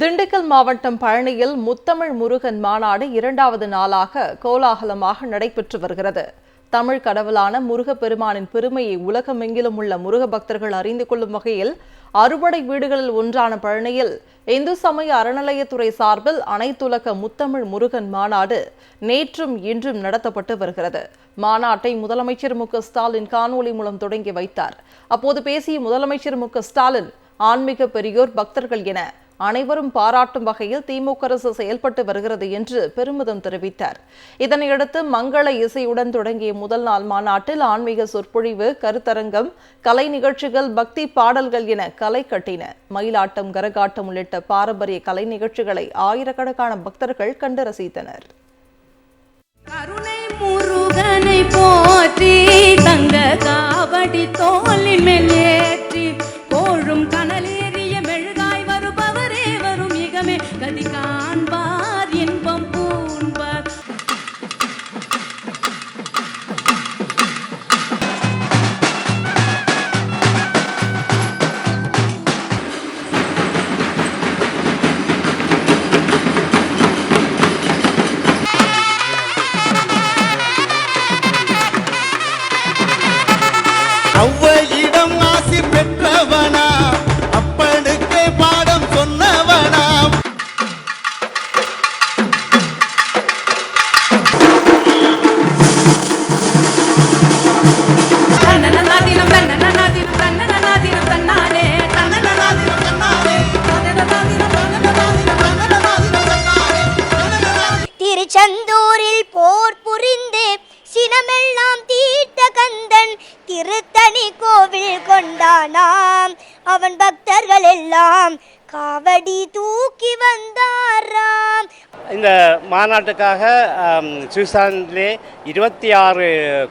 திண்டுக்கல் மாவட்டம் பழனியில் முத்தமிழ் முருகன் மாநாடு இரண்டாவது நாளாக கோலாகலமாக நடைபெற்று வருகிறது. தமிழ் கடவுளான முருகப்பெருமானின் பெருமையை உலகமெங்கிலும் உள்ள முருக பக்தர்கள் அறிந்து கொள்ளும் வகையில் அறுபடை வீடுகளில் ஒன்றான பழனியில் இந்து சமய அறநிலையத்துறை சார்பில் அனைத்துலக முத்தமிழ் முருகன் மாநாடு நேற்றும் இன்றும் நடத்தப்பட்டு வருகிறது. மாநாட்டை முதலமைச்சர் மு ஸ்டாலின் காணொலி மூலம் தொடங்கி வைத்தார். அப்போது பேசிய முதலமைச்சர் மு ஸ்டாலின் ஆன்மீக பெரியோர் பக்தர்கள் என அனைவரும் பாராட்டும் வகையில் திமுக அரசு செயல்பட்டு வருகிறது என்று பெருமிதம் தெரிவித்தார். இதனையடுத்து மங்கள இசையுடன் தொடங்கிய முதல் நாள் மாநாட்டில் ஆன்மீக சொற்பொழிவு கருத்தரங்கம் கலை நிகழ்ச்சிகள் பக்தி பாடல்கள் என கலை கட்டின. மயிலாட்டம் கரகாட்டம் உள்ளிட்ட பாரம்பரிய கலை நிகழ்ச்சிகளை ஆயிரக்கணக்கான பக்தர்கள் கண்டு ரசித்தனர். கருணை முருகனை போற்றி தங்க காவடி தோளின் திருச்செந்தூரில் போர் புரிந்து சினமெல்லாம் தீர்த்த கந்தன் திருத்தணி கோவில் கொண்டானா? அவன் பக்தர்கள் எல்லாம் காவடி தூக்கி வந்தாராம். இந்த மாநாட்டுக்காக ஆம், சுவிட்சர்லாந்திலே இருபத்தி ஆறு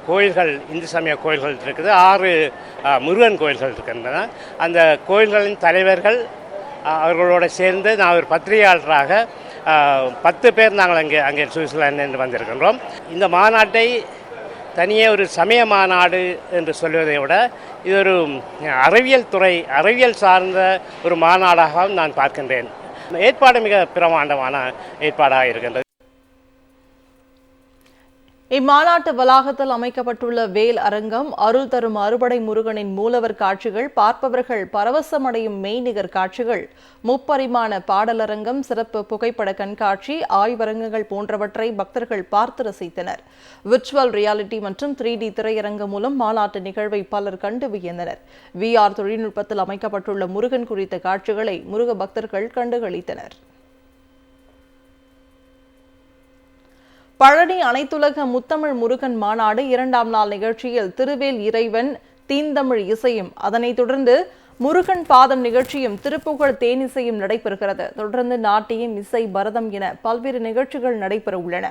கோயில்கள் இந்து சமய கோயில்கள் இருக்குது. ஆறு முருகன் கோயில்கள் இருக்கின்றன. அந்த கோயில்களின் தலைவர்கள் அவர்களோடு சேர்ந்து நான் ஒரு பத்திரிகையாளராக பத்து பேர் நாங்கள் அங்கே அங்கே சுவிட்சர்லாந்து வந்திருக்கின்றோம். இந்த மாநாட்டை தனியே ஒரு சமய மாநாடு என்று சொல்வதை விட இது ஒரு அறிவியல் துறை அறிவியல் சார்ந்த ஒரு மாநாடாகவும் நான் பார்க்கின்றேன். ஏற்பாடு மிக பிரமாண்டமான ஏற்பாடாக இருக்கின்றது. இம்மாநாட்டு வளாகத்தில் அமைக்கப்பட்டுள்ள வேல் அரங்கம் அருள் தரும் அறுபடை முருகனின் மூலவர் காட்சிகள் பார்ப்பவர்கள் பரவசமடையும் மெய்நிகர் காட்சிகள் முப்பரிமாண பாடலரங்கம் சிறப்பு புகைப்பட கண்காட்சி ஆய்வரங்குகள் போன்றவற்றை பக்தர்கள் பார்த்து ரசித்தனர். விர்ச்சுவல் ரியாலிட்டி மற்றும் த்ரீ டி திரையரங்கம் மூலம் மாநாட்டு நிகழ்வை பலர் கண்டு வியந்தனர். விஆர் தொழில்நுட்பத்தில் அமைக்கப்பட்டுள்ள முருகன் குறித்த காட்சிகளை முருக பக்தர்கள் கண்டுகளித்தனர். பழனி அனைத்துலக முத்தமிழ் முருகன் மாநாடு இரண்டாம் நாள் நிகழ்ச்சியில் திருவேல் இறைவன் தீந்தமிழ் இசையும் அதனைத் தொடர்ந்து முருகன் பாதம் நிகழ்ச்சியும் திருப்புகழ் தேனிசையும் நடைபெறுகிறது. தொடர்ந்து நாட்டியம் இசை பரதம் என பல்வேறு நிகழ்ச்சிகள் நடைபெற உள்ளன.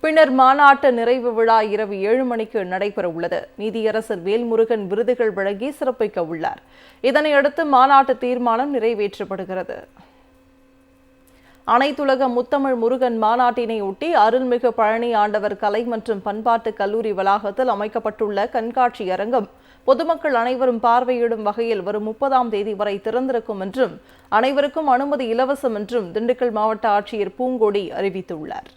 பின்னர் மாநாட்டு நிறைவு விழா இரவு ஏழு மணிக்கு நடைபெற உள்ளது. நீதியரசர் வேல்முருகன் விருதுகள் வழங்கி சிறப்பிக்க உள்ளார். இதனையடுத்து மாநாட்டு தீர்மானம் நிறைவேற்றப்படுகிறது. அனைத்துலக முத்தமிழ் முருகன் மாநாட்டினை ஒட்டி அருள்மிகு பழனி ஆண்டவர் கலை மற்றும் பண்பாட்டு கல்லூரி வளாகத்தில் அமைக்கப்பட்டுள்ள கண்காட்சி அரங்கம் பொதுமக்கள் அனைவரும் பார்வையிடும் வகையில் வரும் முப்பதாம் தேதி வரை திறந்திருக்கும் என்றும் அனைவருக்கும் அனுமதி இலவசம் என்றும் திண்டுக்கல் மாவட்ட ஆட்சியர் பூங்கொடி அறிவித்துள்ளார்.